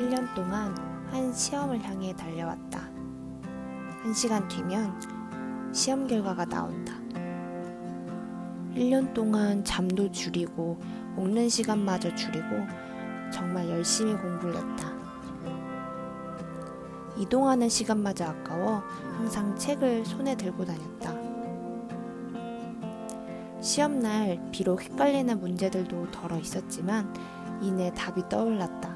1년 동안 한 시험을 향해 달려왔다. 한 시간 뒤면 시험 결과가 나온다. 1년 동안 잠도 줄이고 먹는 시간마저 줄이고 정말 열심히 공부를 했다. 이동하는 시간마저 아까워 항상 책을 손에 들고 다녔다. 시험날 비록 헷갈리는 문제들도 덜어 있었지만 이내 답이 떠올랐다.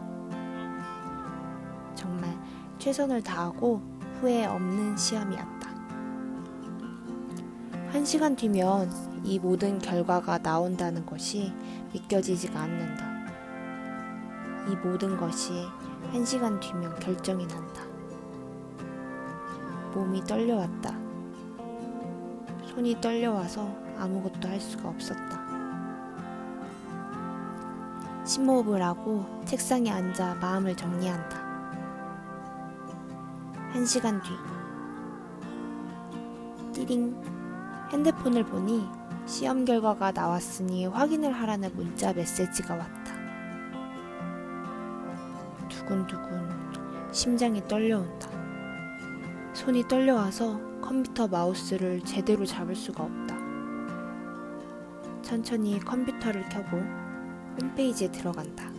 최선을 다하고 후회 없는 시험이었다. 한 시간 뒤면 이 모든 결과가 나온다는 것이 믿겨지지가 않는다. 이 모든 것이 한 시간 뒤면 결정이 난다. 몸이 떨려왔다. 손이 떨려와서 아무것도 할 수가 없었다. 심호흡을 하고 책상에 앉아 마음을 정리한다. 한 시간 뒤. 띠링. 핸드폰을 보니 시험 결과가 나왔으니 확인을 하라는 문자 메시지가 왔다. 두근두근 심장이 떨려온다. 손이 떨려와서 컴퓨터 마우스를 제대로 잡을 수가 없다. 천천히 컴퓨터를 켜고 홈페이지에 들어간다.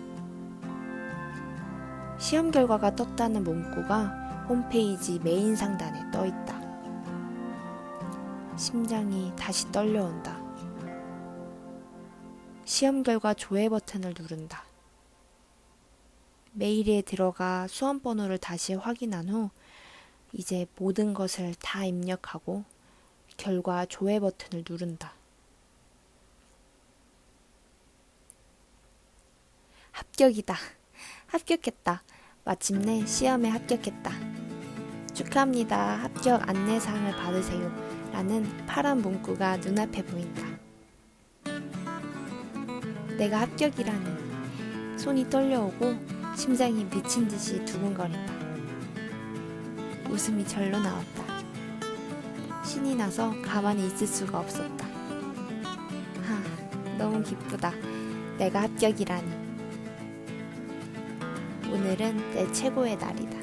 시험 결과가 떴다는 문구가 홈페이지 메인 상단에 떠 있다. 심장이 다시 떨려온다. 시험 결과 조회 버튼을 누른다. 메일에 들어가 수험 번호를 다시 확인한 후 이제 모든 것을 다 입력하고 결과 조회 버튼을 누른다. 합격이다. 합격했다. 마침내 시험에 합격했다. 축하합니다. 합격 안내사항을 받으세요. 라는 파란 문구가 눈앞에 보인다. 내가 합격이라는 손이 떨려오고 심장이 미친 듯이 두근거린다. 웃음이 절로 나왔다. 신이 나서 가만히 있을 수가 없었다. 하, 너무 기쁘다. 내가 합격이라니. 오늘은 내 최고의 날이다.